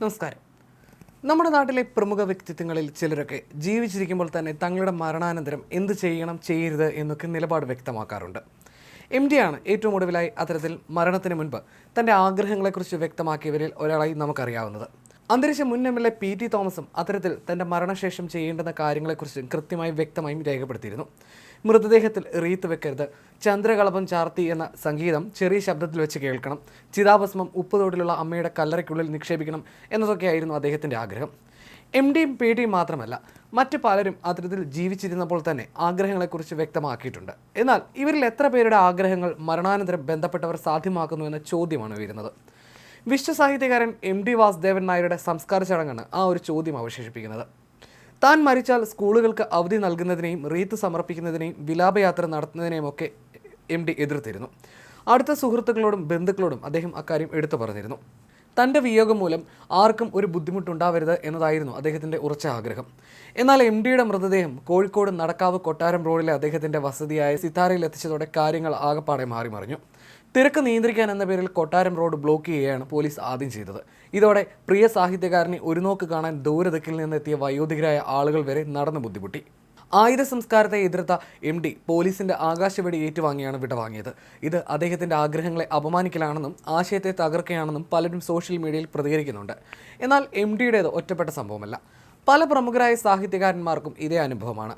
നമസ്കാരം. നമ്മുടെ നാട്ടിലെ പ്രമുഖ വ്യക്തിത്വങ്ങളിൽ ചിലരൊക്കെ ജീവിച്ചിരിക്കുമ്പോൾ തന്നെ തങ്ങളുടെ മരണാനന്തരം എന്ത് ചെയ്യണം ചെയ്യരുത് എന്നൊക്കെ നിലപാട് വ്യക്തമാക്കാറുണ്ട്. എം ഡി ആണ് ഏറ്റവും ഒടുവിലായി അത്തരത്തിൽ മരണത്തിന് മുൻപ് തന്റെ ആഗ്രഹങ്ങളെക്കുറിച്ച് വ്യക്തമാക്കിയവരിൽ ഒരാളായി നമുക്കറിയാവുന്നത്. അന്തരിച്ച മുൻ M L A P T തോമസും അത്തരത്തിൽ തന്റെ മരണശേഷം ചെയ്യേണ്ടുന്ന കാര്യങ്ങളെക്കുറിച്ച് കൃത്യമായി വ്യക്തമായും രേഖപ്പെടുത്തിയിരുന്നു. മൃതദേഹത്തിൽ റീത്ത് വെക്കരുത് ചന്ദ്രകളപം ചാർത്തി എന്ന സംഗീതം ചെറിയ ശബ്ദത്തിൽ വെച്ച് കേൾക്കണം ചിതാഭസ്മം ഉപ്പുതോടിലുള്ള അമ്മയുടെ കല്ലറയ്ക്കുള്ളിൽ നിക്ഷേപിക്കണം എന്നതൊക്കെയായിരുന്നു അദ്ദേഹത്തിന്റെ ആഗ്രഹം. എം ഡിയും പി ഡിയും മാത്രമല്ല മറ്റു പലരും അത്തരത്തിൽ ജീവിച്ചിരുന്നപ്പോൾ തന്നെ ആഗ്രഹങ്ങളെക്കുറിച്ച് വ്യക്തമാക്കിയിട്ടുണ്ട്. എന്നാൽ ഇവരിൽ എത്ര പേരുടെ ആഗ്രഹങ്ങൾ മരണാനന്തരം ബന്ധപ്പെട്ടവർ സാധ്യമാക്കുന്നു എന്ന ചോദ്യമാണ് ഉയരുന്നത്. വിശ്വസാഹിത്യകാരൻ എം ഡി വാസുദേവൻ നായരുടെ സംസ്കാര ചടങ്ങാണ് ആ ഒരു ചോദ്യം അവശേഷിപ്പിക്കുന്നത്. താൻ മരിച്ചാൽ സ്കൂളുകൾക്ക് അവധി നൽകുന്നതിനെയും റീത്ത് സമർപ്പിക്കുന്നതിനെയും വിലാപയാത്ര നടത്തുന്നതിനെയും ഒക്കെ എം ഡി എതിർത്തിരുന്നു. അടുത്ത സുഹൃത്തുക്കളോടും ബന്ധുക്കളോടും അദ്ദേഹം അക്കാര്യം എടുത്തു പറഞ്ഞിരുന്നു. തന്റെ വിയോഗം മൂലം ആർക്കും ഒരു ബുദ്ധിമുട്ടുണ്ടാവരുത് എന്നതായിരുന്നു അദ്ദേഹത്തിന്റെ ഉറച്ച ആഗ്രഹം. എന്നാൽ എം ഡിയുടെ മൃതദേഹം കോഴിക്കോട് നടക്കാവ് കൊട്ടാരം റോഡിലെ അദ്ദേഹത്തിന്റെ വസതിയായ സിത്താരയിൽ എത്തിച്ചതോടെ കാര്യങ്ങൾ ആകപ്പാടെ മാറി മറിഞ്ഞു. തിരക്ക് നിയന്ത്രിക്കാൻ എന്ന പേരിൽ കൊട്ടാരം റോഡ് ബ്ലോക്ക് ചെയ്യുകയാണ് പോലീസ് ആദ്യം ചെയ്തത്. ഇതോടെ പ്രിയ സാഹിത്യകാരനെ ഒരു നോക്ക് കാണാൻ ദൂരദിക്കിൽ നിന്നെത്തിയ വയോധികരായ ആളുകൾ വരെ നടന്ന് ബുദ്ധിമുട്ടി. ആയുധ സംസ്കാരത്തെ എതിർത്ത എം ഡി പോലീസിന്റെ ആകാശവെടി ഏറ്റുവാങ്ങിയാണ് വിടവാങ്ങിയത്. ഇത് അദ്ദേഹത്തിന്റെ ആഗ്രഹങ്ങളെ അപമാനിക്കലാണെന്നും ആശയത്തെ തകർക്കുകയാണെന്നും പലരും സോഷ്യൽ മീഡിയയിൽ പ്രതികരിക്കുന്നുണ്ട്. എന്നാൽ എം ഡിയുടേത് ഒറ്റപ്പെട്ട സംഭവമല്ല. പല പ്രമുഖരായ സാഹിത്യകാരന്മാർക്കും ഇതേ അനുഭവമാണ്.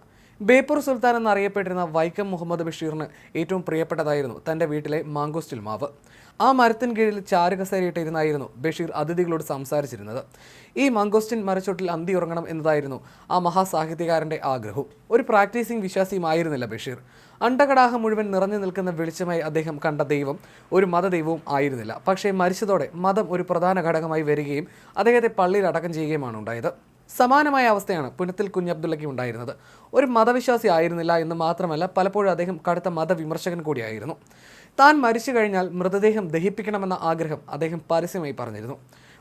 ബേപ്പൂർ സുൽത്താൻ എന്നറിയപ്പെട്ടിരുന്ന വൈക്കം മുഹമ്മദ് ബഷീറിന് ഏറ്റവും പ്രിയപ്പെട്ടതായിരുന്നു തന്റെ വീട്ടിലെ മാങ്കോസ്റ്റിൽ മാവ്. ആ മരത്തിന് കീഴിൽ ചാരുകസേരയിട്ടിരുന്നായിരുന്നു ബഷീർ അതിഥികളോട് സംസാരിച്ചിരുന്നത്. ഈ മാങ്കോസ്റ്റിൻ മരച്ചോട്ടിൽ അന്തി ഉറങ്ങണം എന്നതായിരുന്നു ആ മഹാസാഹിത്യകാരന്റെ ആഗ്രഹവും. ഒരു പ്രാക്ടീസിംഗ് വിശ്വാസിയുമായിരുന്നില്ല ബഷീർ. അണ്ടകടാഹം മുഴുവൻ നിറഞ്ഞു നിൽക്കുന്ന വെളിച്ചമായി അദ്ദേഹം കണ്ട ദൈവം ഒരു മതദൈവവും ആയിരുന്നില്ല. പക്ഷേ മരിച്ചതോടെ മതം ഒരു പ്രധാന ഘടകമായി വരികയും അദ്ദേഹത്തെ പള്ളിയിൽ അടക്കം ചെയ്യുകയുമാണ് ഉണ്ടായത്. സമാനമായ അവസ്ഥയാണ് പുനത്തിൽ കുഞ്ഞബ്ദുള്ളയ്ക്ക് ഉണ്ടായിരുന്നത്. ഒരു മതവിശ്വാസി ആയിരുന്നില്ല എന്ന് മാത്രമല്ല പലപ്പോഴും അദ്ദേഹം കടുത്ത മതവിമർശകൻ കൂടിയായിരുന്നു. താൻ മരിച്ചു കഴിഞ്ഞാൽ മൃതദേഹം ദഹിപ്പിക്കണമെന്ന ആഗ്രഹം അദ്ദേഹം പരസ്യമായി പറഞ്ഞിരുന്നു.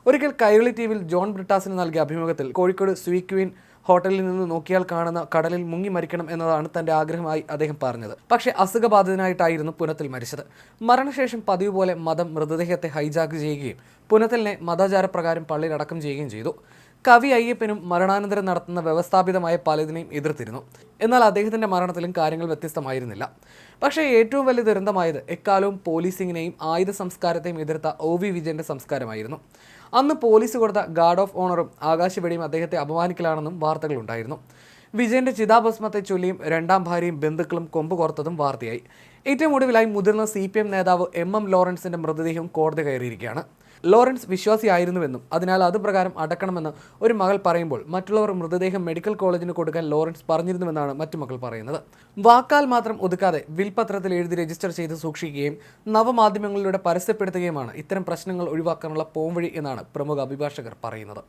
ഒരിക്കൽ കൈരളി ടി വിയിൽ ജോൺ ബ്രിട്ടാസിന് നൽകിയ അഭിമുഖത്തിൽ കോഴിക്കോട് സ്വീക്വീൻ ഹോട്ടലിൽ നിന്ന് നോക്കിയാൽ കാണുന്ന കടലിൽ മുങ്ങി മരിക്കണം എന്നതാണ് തന്റെ ആഗ്രഹമായി അദ്ദേഹം പറഞ്ഞത്. പക്ഷേ അസുഖബാധിതനായിട്ടായിരുന്നു പുനത്തിൽ മരിച്ചത്. മരണശേഷം പതിവ് പോലെ മതം മൃതദേഹത്തെ ഹൈജാക്ക് ചെയ്യുകയും പുനത്തലിനെ മതാചാരപ്രകാരം പള്ളിയിലടക്കം ചെയ്യുകയും ചെയ്തു. കവി അയ്യപ്പനും മരണാനന്തരം നടത്തുന്ന വ്യവസ്ഥാപിതമായ പലതിനെയും എതിർത്തിരുന്നു. എന്നാൽ അദ്ദേഹത്തിന്റെ മരണത്തിലും കാര്യങ്ങൾ വ്യത്യസ്തമായിരുന്നില്ല. പക്ഷേ ഏറ്റവും വലിയ ദുരന്തമായത് എക്കാലവും പോലീസിങ്ങിനെയും ആയുധ സംസ്കാരത്തെയും എതിർത്ത ഒ വി വിജയന്റെ സംസ്കാരമായിരുന്നു. അന്ന് പോലീസ് കൊടുത്ത ഗാർഡ് ഓഫ് ഓണറും ആകാശവെടിയും അദ്ദേഹത്തെ അപമാനിക്കലാണെന്നും വാർത്തകളുണ്ടായിരുന്നു. വിജയന്റെ ചിതാഭസ്മത്തെ ചൊല്ലിയും രണ്ടാം ഭാര്യയും ബന്ധുക്കളും കൊമ്പ് കോർത്തതും വാർത്തയായി. ഏറ്റവും ഒടുവിലായി മുതിർന്ന സി പി എം നേതാവ് എം എം ലോറൻസിന്റെ മൃതദേഹം കോടതി കയറിയിരിക്കുകയാണ്. ലോറൻസ് വിശ്വാസിയായിരുന്നുവെന്നും അതിനാൽ അത് പ്രകാരം അടക്കണമെന്ന് ഒരു മകൾ പറയുമ്പോൾ മറ്റുള്ളവർ മൃതദേഹം മെഡിക്കൽ കോളേജിന് കൊടുക്കാൻ ലോറൻസ് പറഞ്ഞിരുന്നുവെന്നാണ് മറ്റു മകൾ പറയുന്നത്. വാക്കാൽ മാത്രം ഒതുക്കാതെ വിൽപത്രത്തിൽ എഴുതി രജിസ്റ്റർ ചെയ്ത് സൂക്ഷിക്കുകയും നവമാധ്യമങ്ങളിലൂടെ പരസ്യപ്പെടുത്തുകയുമാണ് ഇത്തരം പ്രശ്നങ്ങൾ ഒഴിവാക്കാനുള്ള പോംവഴി എന്നാണ് പ്രമുഖ അഭിഭാഷകർ പറയുന്നത്.